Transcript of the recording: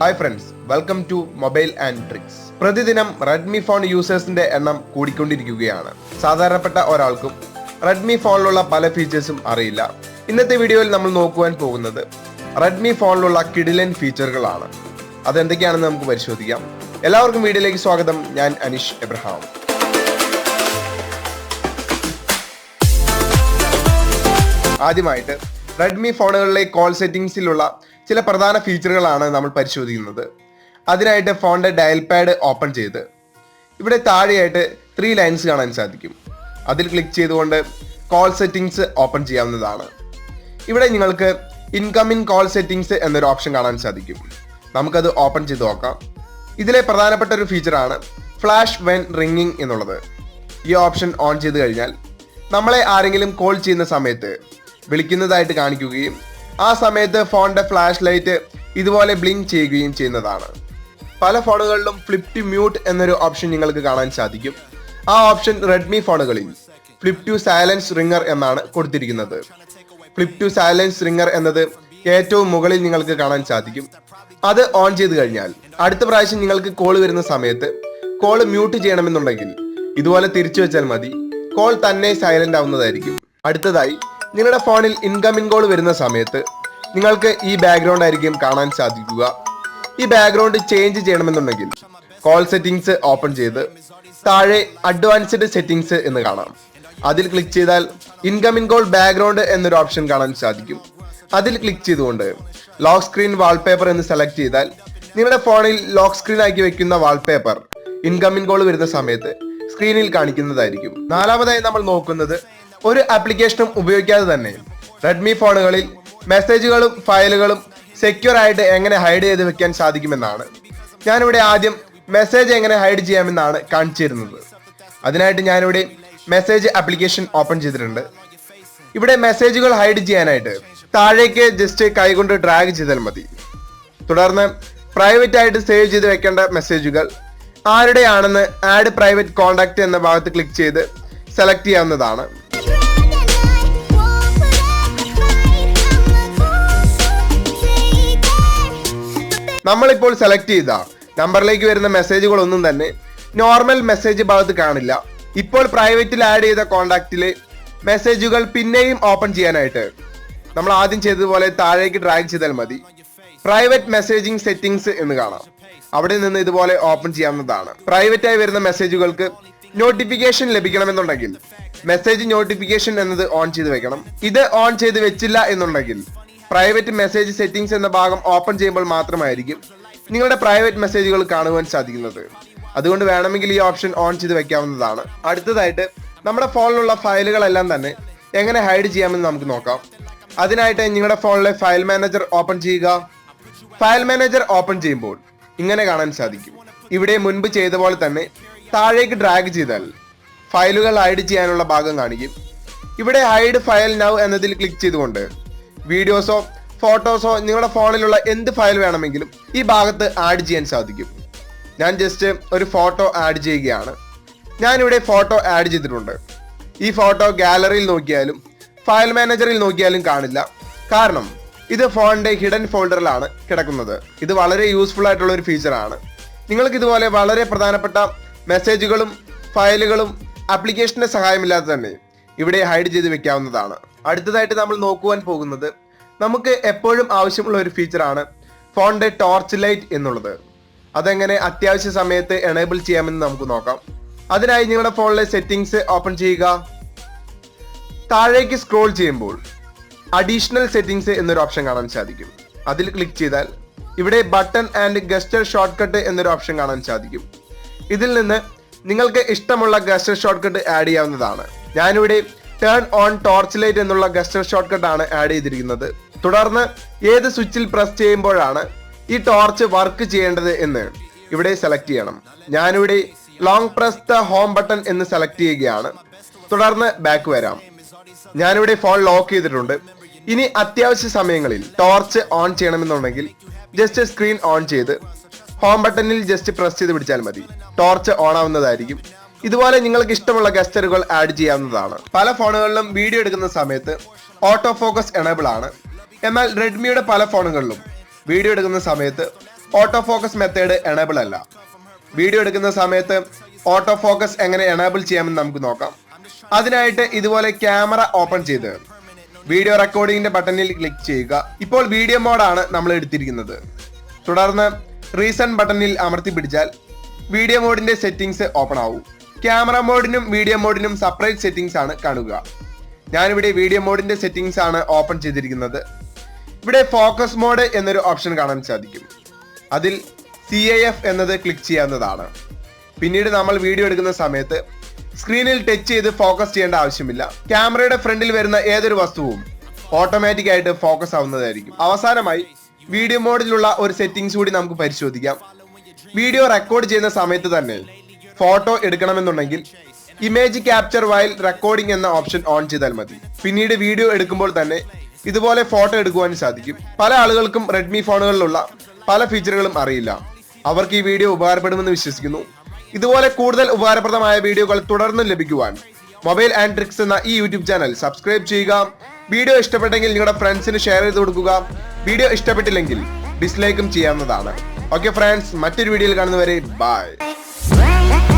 Hi friends welcome to mobile and tricks പ്രതിദിനം Redmi phone യൂസേഴ്സിന്റെ എണ്ണം കൂടിക്കൊണ്ടിരിക്കുകയാണ്. സാധാരണപ്പെട്ട ഒരാൾക്കും റെഡ്മി ഫോണിലുള്ള പല ഫീച്ചേഴ്സും അറിയില്ല. ഇന്നത്തെ വീഡിയോയിൽ നമ്മൾ നോക്കുവാൻ പോകുന്നത് റെഡ്മി ഫോണിലുള്ള കിഡിലൻ ഫീച്ചറുകളാണ് അതെന്തൊക്കെയാണെന്ന് നമുക്ക് പരിശോധിക്കാം. എല്ലാവർക്കും വീഡിയോയിലേക്ക് സ്വാഗതം. ഞാൻ അനീഷ് എബ്രഹാം. ആദ്യമായിട്ട് റെഡ്മി ഫോണുകളിലെ കോൾ സെറ്റിംഗ്സിലുള്ള ചില പ്രധാന ഫീച്ചറുകളാണ് നമ്മൾ പരിശോധിക്കുന്നത്. അതിനായിട്ട് ഫോണിന്റെ ഡയൽ പാഡ് ഓപ്പൺ ചെയ്ത് ഇവിടെ താഴെയായിട്ട് ത്രീ ലൈൻസ് കാണാൻ സാധിക്കും. അതിൽ ക്ലിക്ക് ചെയ്തുകൊണ്ട് കോൾ സെറ്റിംഗ്സ് ഓപ്പൺ ചെയ്യാവുന്നതാണ്. ഇവിടെ നിങ്ങൾക്ക് ഇൻകമിംഗ് കോൾ സെറ്റിംഗ്സ് എന്നൊരു ഓപ്ഷൻ കാണാൻ സാധിക്കും. നമുക്കത് ഓപ്പൺ ചെയ്ത് നോക്കാം. ഇതിലെ പ്രധാനപ്പെട്ട ഒരു ഫീച്ചറാണ് ഫ്ലാഷ് വെൻ റിംഗിങ് എന്നുള്ളത്. ഈ ഓപ്ഷൻ ഓൺ ചെയ്ത് കഴിഞ്ഞാൽ നമ്മളെ ആരെങ്കിലും കോൾ ചെയ്യുന്ന സമയത്ത് വിളിക്കുന്നതായിട്ട് കാണിക്കുകയും ആ സമയത്ത് ഫോണിന്റെ ഫ്ലാഷ് ലൈറ്റ് ഇതുപോലെ ബ്ലിങ്ക് ചെയ്യുകയും ചെയ്യുന്നതാണ്. പല ഫോണുകളിലും ഫ്ലിപ് ടു മ്യൂട്ട് എന്നൊരു ഓപ്ഷൻ നിങ്ങൾക്ക് കാണാൻ സാധിക്കും. ആ ഓപ്ഷൻ റെഡ്മി ഫോണുകളിൽ ഫ്ലിപ് ടു സൈലൻസ് റിംഗർ എന്നാണ് കൊടുത്തിരിക്കുന്നത്. ഫ്ലിപ് ടു സൈലൻസ് റിംഗർ എന്നത് ഏറ്റവും മുകളിൽ നിങ്ങൾക്ക് കാണാൻ സാധിക്കും. അത് ഓൺ ചെയ്ത് കഴിഞ്ഞാൽ അടുത്ത പ്രാവശ്യം നിങ്ങൾക്ക് കോൾ വരുന്ന സമയത്ത് കോൾ മ്യൂട്ട് ചെയ്യണമെന്നുണ്ടെങ്കിൽ ഇതുപോലെ തിരിച്ചു വെച്ചാൽ മതി. കോൾ തന്നെ സൈലന്റ് ആവുന്നതായിരിക്കും. അടുത്തതായി നിങ്ങളുടെ ഫോണിൽ ഇൻകമിംഗ് കോൾ വരുന്ന സമയത്ത് നിങ്ങൾക്ക് ഈ ബാക്ക്ഗ്രൗണ്ട് ആയിരിക്കും കാണാൻ സാധിക്കുക. ഈ ബാക്ക്ഗ്രൗണ്ട് ചേഞ്ച് ചെയ്യണമെന്നുണ്ടെങ്കിൽ കോൾ സെറ്റിംഗ്സ് ഓപ്പൺ ചെയ്ത് താഴെ അഡ്വാൻസ്ഡ് സെറ്റിംഗ്സ് എന്ന് കാണാം. അതിൽ ക്ലിക്ക് ചെയ്താൽ ഇൻകമിംഗ് കോൾ ബാക്ക്ഗ്രൗണ്ട് എന്നൊരു ഓപ്ഷൻ കാണാൻ സാധിക്കും. അതിൽ ക്ലിക്ക് ചെയ്തുകൊണ്ട് ലോക്ക് സ്ക്രീൻ വാൾപേപ്പർ എന്ന് സെലക്ട് ചെയ്താൽ നിങ്ങളുടെ ഫോണിൽ ലോക്ക് സ്ക്രീൻ ആക്കി വെക്കുന്ന വാൾപേപ്പർ ഇൻകമിംഗ് കോൾ വരുന്ന സമയത്ത് സ്ക്രീനിൽ കാണിക്കുന്നതായിരിക്കും. നാലാമതായി നമ്മൾ നോക്കുന്നത് ഒരു ആപ്ലിക്കേഷനും ഉപയോഗിക്കാതെ തന്നെ റെഡ്മി ഫോണുകളിൽ മെസ്സേജുകളും ഫയലുകളും സെക്യൂർ ആയിട്ട് എങ്ങനെ ഹൈഡ് ചെയ്ത് വെക്കാൻ സാധിക്കുമെന്നാണ്. ഞാനിവിടെ ആദ്യം മെസ്സേജ് എങ്ങനെ ഹൈഡ് ചെയ്യാമെന്നാണ് കാണിച്ചു തരുന്നത് അതിനായിട്ട് ഞാനിവിടെ മെസ്സേജ് ആപ്ലിക്കേഷൻ ഓപ്പൺ ചെയ്തിട്ടുണ്ട്. ഇവിടെ മെസ്സേജുകൾ ഹൈഡ് ചെയ്യാനായിട്ട് താഴേക്ക് ജസ്റ്റ് കൈകൊണ്ട് ഡ്രാഗ് ചെയ്താൽ മതി. തുടർന്ന് പ്രൈവറ്റ് ആയിട്ട് സേവ് ചെയ്ത് വെക്കേണ്ട മെസ്സേജുകൾ ആരുടെയാണെന്ന് ആഡ് പ്രൈവറ്റ് കോണ്ടാക്ട് എന്ന ഭാഗത്ത് ക്ലിക്ക് ചെയ്ത് സെലക്ട് ചെയ്യാവുന്നതാണ്. നമ്മളിപ്പോൾ സെലക്ട് ചെയ്ത. നമ്പറിലേക്ക് വരുന്ന മെസ്സേജുകളൊന്നും തന്നെ നോർമൽ മെസ്സേജ് ഭാഗത്ത് കാണില്ല. ഇപ്പോൾ പ്രൈവറ്റിൽ ആഡ് ചെയ്ത കോണ്ടാക്റ്റിലെ മെസ്സേജുകൾ പിന്നെയും ഓപ്പൺ ചെയ്യാനായിട്ട് നമ്മൾ ആദ്യം ചെയ്തതുപോലെ താഴേക്ക് ഡ്രാഗ് ചെയ്താൽ മതി. പ്രൈവറ്റ് മെസ്സേജിംഗ് സെറ്റിംഗ്സ് എന്ന് കാണാം. അവിടെ നിന്ന് ഇതുപോലെ ഓപ്പൺ ചെയ്യാവുന്നതാണ്. പ്രൈവറ്റ് ആയി വരുന്ന മെസ്സേജുകൾക്ക് നോട്ടിഫിക്കേഷൻ ലഭിക്കണമെന്നുണ്ടെങ്കിൽ മെസ്സേജ് നോട്ടിഫിക്കേഷൻ എന്നത് ഓൺ ചെയ്ത് വെക്കണം. ഇത് ഓൺ ചെയ്ത് വെച്ചില്ല എന്നുണ്ടെങ്കിൽ പ്രൈവറ്റ് മെസ്സേജ് സെറ്റിംഗ്സ് എന്ന ഭാഗം ഓപ്പൺ ചെയ്യുമ്പോൾ മാത്രമായിരിക്കും നിങ്ങളുടെ പ്രൈവറ്റ് മെസ്സേജുകൾ കാണുവാൻ സാധിക്കുന്നത്. അതുകൊണ്ട് വേണമെങ്കിൽ ഈ ഓപ്ഷൻ ഓൺ ചെയ്ത് വെക്കാവുന്നതാണ്. അടുത്തതായിട്ട് നമ്മുടെ ഫോണിലുള്ള ഫയലുകളെല്ലാം തന്നെ എങ്ങനെ ഹൈഡ് ചെയ്യാമെന്ന് നമുക്ക് നോക്കാം. അതിനായിട്ട് നിങ്ങളുടെ ഫോണിലെ ഫയൽ മാനേജർ ഓപ്പൺ ചെയ്യുക. ഫയൽ മാനേജർ ഓപ്പൺ ചെയ്യുമ്പോൾ ഇങ്ങനെ കാണാൻ സാധിക്കും. ഇവിടെ മുൻപ് ചെയ്ത പോലെ തന്നെ താഴേക്ക് ഡ്രാഗ് ചെയ്താൽ ഫയലുകൾ ഹൈഡ് ചെയ്യാനുള്ള ഭാഗം കാണിക്കും. ഇവിടെ ഹൈഡ് ഫയൽ നൗ എന്നതിൽ ക്ലിക്ക് ചെയ്തുകൊണ്ട് വീഡിയോസോ ഫോട്ടോസോ നിങ്ങളുടെ ഫോണിലുള്ള എന്ത് ഫയൽ വേണമെങ്കിലും ഈ ഭാഗത്ത് ആഡ് ചെയ്യാൻ സാധിക്കും. ഞാൻ ജസ്റ്റ് ഒരു ഫോട്ടോ ആഡ് ചെയ്യുകയാണ്. ഞാനിവിടെ ഫോട്ടോ ആഡ് ചെയ്തിട്ടുണ്ട്. ഈ ഫോട്ടോ ഗാലറിയിൽ നോക്കിയാലും ഫയൽ മാനേജറിൽ നോക്കിയാലും കാണില്ല. കാരണം ഇത് ഫോണിന്റെ ഹിഡൻ ഫോൾഡറിലാണ് കിടക്കുന്നത്. ഇത് വളരെ യൂസ്ഫുൾ ആയിട്ടുള്ള ഒരു ഫീച്ചറാണ് നിങ്ങൾക്ക് ഇതുപോലെ വളരെ പ്രധാനപ്പെട്ട മെസ്സേജുകളും ഫയലുകളും ആപ്ലിക്കേഷന്റെ സഹായമില്ലാതെ തന്നെ ഇവിടെ ഹൈഡ് ചെയ്ത് വെക്കാവുന്നതാണ്. അടുത്തതായിട്ട് നമ്മൾ നോക്കുവാൻ പോകുന്നത് നമുക്ക് എപ്പോഴും ആവശ്യമുള്ള ഒരു ഫീച്ചറാണ് ഫോണിന്റെ ടോർച്ച് ലൈറ്റ് എന്നുള്ളത്. അതെങ്ങനെ അത്യാവശ്യ സമയത്ത് എനേബിൾ ചെയ്യാമെന്ന് നമുക്ക് നോക്കാം. അതിനായി നിങ്ങളുടെ ഫോണിലെ സെറ്റിംഗ്സ് ഓപ്പൺ ചെയ്യുക. താഴേക്ക് സ്ക്രോൾ ചെയ്യുമ്പോൾ അഡീഷണൽ സെറ്റിംഗ്സ് എന്നൊരു ഓപ്ഷൻ കാണാൻ സാധിക്കും. അതിൽ ക്ലിക്ക് ചെയ്താൽ ഇവിടെ button and gesture shortcut എന്നൊരു ഓപ്ഷൻ കാണാൻ സാധിക്കും. ഇതിൽ നിന്ന് നിങ്ങൾക്ക് ഇഷ്ടമുള്ള ഗസ്റ്റർ ഷോർട്ട് കട്ട് ആഡ് ചെയ്യാവുന്നതാണ്. ഞാനിവിടെ ടേൺ ഓൺ ടോർച്ച് ലൈറ്റ് എന്നുള്ള ഗസ്റ്റർ ഷോർട്ട് കട്ട് ആണ് ആഡ് ചെയ്തിരിക്കുന്നത്. തുടർന്ന് ഏത് സ്വിച്ചിൽ പ്രസ് ചെയ്യുമ്പോഴാണ് ഈ ടോർച്ച് വർക്ക് ചെയ്യേണ്ടത് എന്ന് ഇവിടെ സെലക്ട് ചെയ്യണം. ഞാനിവിടെ long press the home button എന്ന് സെലക്ട് ചെയ്യുകയാണ്. തുടർന്ന് ബാക്ക് വരാം. ഞാനിവിടെ ഫോൺ ലോക്ക് ചെയ്തിട്ടുണ്ട്. ഇനി അത്യാവശ്യ സമയങ്ങളിൽ ടോർച്ച് ഓൺ ചെയ്യണമെന്നുണ്ടെങ്കിൽ ജസ്റ്റ് സ്ക്രീൻ ഓൺ ചെയ്ത് ഹോം ബട്ടണിൽ ജസ്റ്റ് പ്രസ് ചെയ്ത് പിടിച്ചാൽ മതി. ടോർച്ച് ഓൺ ആവുന്നതായിരിക്കും. ഇതുപോലെ നിങ്ങൾക്ക് ഇഷ്ടമുള്ള ഗസ്റ്ററുകൾ ആഡ് ചെയ്യാവുന്നതാണ്. പല ഫോണുകളിലും വീഡിയോ എടുക്കുന്ന സമയത്ത് ഓട്ടോ ഫോക്കസ് എനേബിൾ ആണ്. എന്നാൽ റെഡ്മിയുടെ പല ഫോണുകളിലും വീഡിയോ എടുക്കുന്ന സമയത്ത് ഓട്ടോ ഫോക്കസ് മെത്തേഡ് എനേബിൾ അല്ല. വീഡിയോ എടുക്കുന്ന സമയത്ത് ഓട്ടോ ഫോക്കസ് എങ്ങനെ എനേബിൾ ചെയ്യാമെന്ന് നമുക്ക് നോക്കാം. അതിനായിട്ട് ഇതുപോലെ ക്യാമറ ഓപ്പൺ ചെയ്ത് വീഡിയോ റെക്കോർഡിംഗിന്റെ ബട്ടണിൽ ക്ലിക്ക് ചെയ്യുക. ഇപ്പോൾ വീഡിയോ മോഡാണ് നമ്മൾ എടുത്തിരിക്കുന്നത്. തുടർന്ന് റീസൺ ബട്ടണിൽ അമർത്തി പിടിച്ചാൽ വീഡിയോ മോഡിന്റെ സെറ്റിംഗ്സ് ഓപ്പൺ ആവും. ക്യാമറ മോഡിനും വീഡിയോ മോഡിനും സെപ്പറേറ്റ് സെറ്റിംഗ്സ് ആണ് കാണുക. ഞാനിവിടെ വീഡിയോ മോഡിന്റെ സെറ്റിംഗ്സ് ആണ് ഓപ്പൺ ചെയ്തിരിക്കുന്നത്. ഇവിടെ ഫോക്കസ് മോഡ് എന്നൊരു ഓപ്ഷൻ കാണാൻ സാധിക്കും. അതിൽ സി ഐ എഫ് എന്നത് ക്ലിക്ക് ചെയ്യാവുന്നതാണ്. പിന്നീട് നമ്മൾ വീഡിയോ എടുക്കുന്ന സമയത്ത് സ്ക്രീനിൽ ടച്ച് ചെയ്ത് ഫോക്കസ് ചെയ്യേണ്ട ആവശ്യമില്ല. ക്യാമറയുടെ ഫ്രണ്ടിൽ വരുന്ന ഏതൊരു വസ്തുവും ഓട്ടോമാറ്റിക് ആയിട്ട് ഫോക്കസ് ആവുന്നതായിരിക്കും. അവസാനമായി വീഡിയോ മോഡിലുള്ള ഒരു സെറ്റിംഗ്സ് കൂടി നമുക്ക് പരിശോധിക്കാം. വീഡിയോ റെക്കോർഡ് ചെയ്യുന്ന സമയത്ത് തന്നെ ഫോട്ടോ എടുക്കണമെന്നുണ്ടെങ്കിൽ ഇമേജ് ക്യാപ്ചർ വയൽ റെക്കോർഡിംഗ് എന്ന ഓപ്ഷൻ ഓൺ ചെയ്താൽ മതി. പിന്നീട് വീഡിയോ എടുക്കുമ്പോൾ തന്നെ ഇതുപോലെ ഫോട്ടോ എടുക്കുവാൻ സാധിക്കും. പല ആളുകൾക്കും റെഡ്മി ഫോണുകളിലുള്ള പല ഫീച്ചറുകളും അറിയില്ല. അവർക്ക് ഈ വീഡിയോ ഉപകാരപ്പെടുമെന്ന് വിശ്വസിക്കുന്നു. ഇതുപോലെ കൂടുതൽ ഉപകാരപ്രദമായ വീഡിയോകൾ തുടർന്നും ലഭിക്കുവാൻ മൊബൈൽ ആൻഡ് ട്രിക്സ് എന്ന ഈ യൂട്യൂബ് ചാനൽ സബ്സ്ക്രൈബ് ചെയ്യുക. വീഡിയോ ഇഷ്ടപ്പെട്ടെങ്കിൽ നിങ്ങളുടെ ഫ്രണ്ട്സിന് ഷെയർ ചെയ്ത് കൊടുക്കുക. വീഡിയോ ഇഷ്ടപ്പെട്ടില്ലെങ്കിൽ ഡിസ്ലൈക്കും ചെയ്യാവുന്നതാണ്. ഓക്കെ ഫ്രണ്ട്സ് മറ്റൊരു വീഡിയോയിൽ കാണുന്നവരെ ബൈ Right.